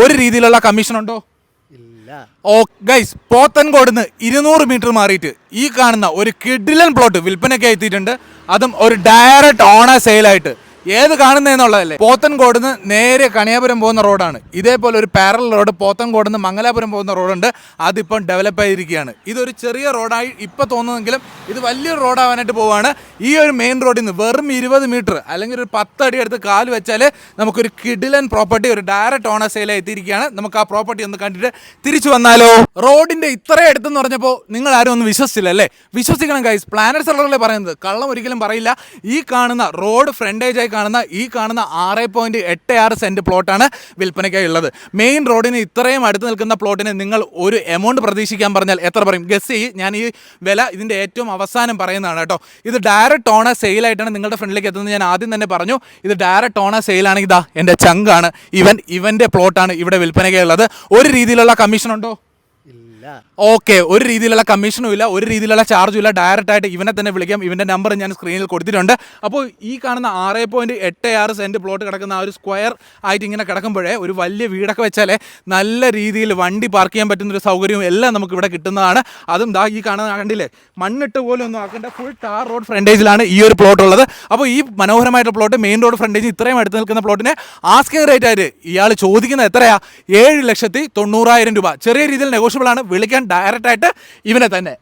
ഒരു രീതിയിലുള്ള കമ്മീഷൻ ഉണ്ടോ? ഓ ഗൈസ് പോത്തൻകോടുന്ന് ഇരുന്നൂറ് മീറ്റർ മാറിയിട്ട് ഈ കാണുന്ന ഒരു കിഡിലൻ പ്ലോട്ട് വിൽപ്പനയ്ക്ക് എത്തിയിട്ടുണ്ട്. അതും ഒരു ഡയറക്റ്റ് ഓണ സെയിലായിട്ട് ഏത് കാണുന്നതെന്നുള്ളതല്ലേ? പോത്തൻകോടുന്ന് നേരെ കണിയാപുരം പോകുന്ന റോഡാണ്. ഇതേപോലെ ഒരു പാരൽ റോഡ് പോത്തൻകോട് നിന്ന് മംഗലാപുരം പോകുന്ന റോഡുണ്ട്. അതിപ്പം ഡെവലപ്പ് ആയിരിക്കുകയാണ്. ഇതൊരു ചെറിയ റോഡായി ഇപ്പം തോന്നുന്നെങ്കിലും ഇത് വലിയൊരു റോഡാവാനായിട്ട് പോവാണ്. ഈ ഒരു മെയിൻ റോഡിൽ നിന്ന് വെറും ഇരുപത് മീറ്റർ അല്ലെങ്കിൽ ഒരു പത്തടി അടുത്ത് കാൽ വെച്ചാൽ നമുക്കൊരു കിഡിലൻ പ്രോപ്പർട്ടി ഒരു ഡയറക്റ്റ് ഓണർ സെയിലായി എത്തിയിരിക്കുകയാണ്. നമുക്ക് ആ പ്രോപ്പർട്ടി ഒന്ന് കണ്ടിട്ട് തിരിച്ചു വന്നാലോ? റോഡിന്റെ ഇത്ര അടുത്തെന്ന് പറഞ്ഞപ്പോൾ നിങ്ങൾ ആരും ഒന്ന് വിശ്വസിച്ചില്ല അല്ലേ? വിശ്വസിക്കണം ഗൈസ് പ്ലാനറ്റ് സെല്ലറല്ലേ പറയുന്നത്? കള്ളം ഒരിക്കലും പറയില്ല. ഈ കാണുന്ന റോഡ് ഫ്രണ്ടേജായി കാണുന്ന ഈ കാണുന്ന ആറ് പോയിന്റ് എട്ട് ആറ് സെന്റ് പ്ലോട്ടാണ് വിൽപ്പനയ്ക്കായി ഉള്ളത് മെയിൻ റോഡിന് ഇത്രയും അടുത്ത് നിൽക്കുന്ന പ്ലോട്ടിന് നിങ്ങൾ ഒരു എമൗണ്ട് പ്രതീക്ഷിക്കാൻ പറഞ്ഞാൽ എത്ര പറയും? ഗസ് ഞാൻ ഈ വില ഇതിന്റെ ഏറ്റവും അവസാനം പറയുന്നതാണ് കേട്ടോ. ഇത് ഡയറക്റ്റ് ഓണ സെയിലായിട്ടാണ് നിങ്ങളുടെ ഫ്രണ്ടിലേക്ക് എത്തുന്നത്. ഞാൻ ആദ്യം തന്നെ പറഞ്ഞു ഇത് ഡയറക്റ്റ് ഓണ സെയിലാണെങ്കിൽ ഇതാ എന്റെ ചങ്കാണ് ഇവൻ ഇവന്റെ പ്ലോട്ടാണ് ഇവിടെ വിൽപ്പനയ്ക്കുള്ളത് ഒരു രീതിയിലുള്ള കമ്മീഷൻ ഉണ്ടോ? ഓക്കെ ഒരു രീതിയിലുള്ള കമ്മീഷനും ഇല്ല ഒരു രീതിയിലുള്ള ചാർജും ഇല്ല. ഡയറക്റ്റ് ആയിട്ട് ഇവനെ തന്നെ വിളിക്കാം. ഇവന്റെ നമ്പർ ഞാൻ സ്ക്രീനിൽ കൊടുത്തിട്ടുണ്ട്. അപ്പോൾ ഈ കാണുന്ന ആറ് പോയിന്റ് എട്ട് ആറ് സെന്റ് പ്ലോട്ട് കിടക്കുന്ന ആ ഒരു സ്ക്വയർ ആയിട്ട് ഇങ്ങനെ കിടക്കുമ്പോഴേ ഒരു വലിയ വീടൊക്കെ വെച്ചാലേ നല്ല രീതിയിൽ വണ്ടി പാർക്ക് ചെയ്യാൻ പറ്റുന്ന ഒരു സൗകര്യവും എല്ലാം നമുക്ക് ഇവിടെ കിട്ടുന്നതാണ്. അതും ദാ ഈ കാണുന്ന കണ്ടില്ലേ മണ്ണിട്ട് പോലും ഒന്നും ആക്കേണ്ട. ഫുൾ ടാർ റോഡ് ഫ്രണ്ടേജിലാണ് ഈ ഒരു പ്ലോട്ട് ഉള്ളത്. അപ്പോൾ ഈ മനോഹരമായിട്ടുള്ള പ്ലോട്ട് മെയിൻ റോഡ് ഫ്രണ്ടേജ് ഇത്രയും അടുത്ത് നിൽക്കുന്ന പ്ലോട്ടിന് ആസ്കിംഗ് റേറ്റ് ആയിട്ട് ഇയാൾ ചോദിക്കുന്നത് എത്രയാ? ഏഴ് ലക്ഷത്തി തൊണ്ണൂറായിരം രൂപ. ചെറിയ രീതിയിൽ നെഗോഷ്യബിൾ ആണ്. വിളിക്കാൻ ഡയറക്റ്റായിട്ട് ഇവനെ തന്നെ.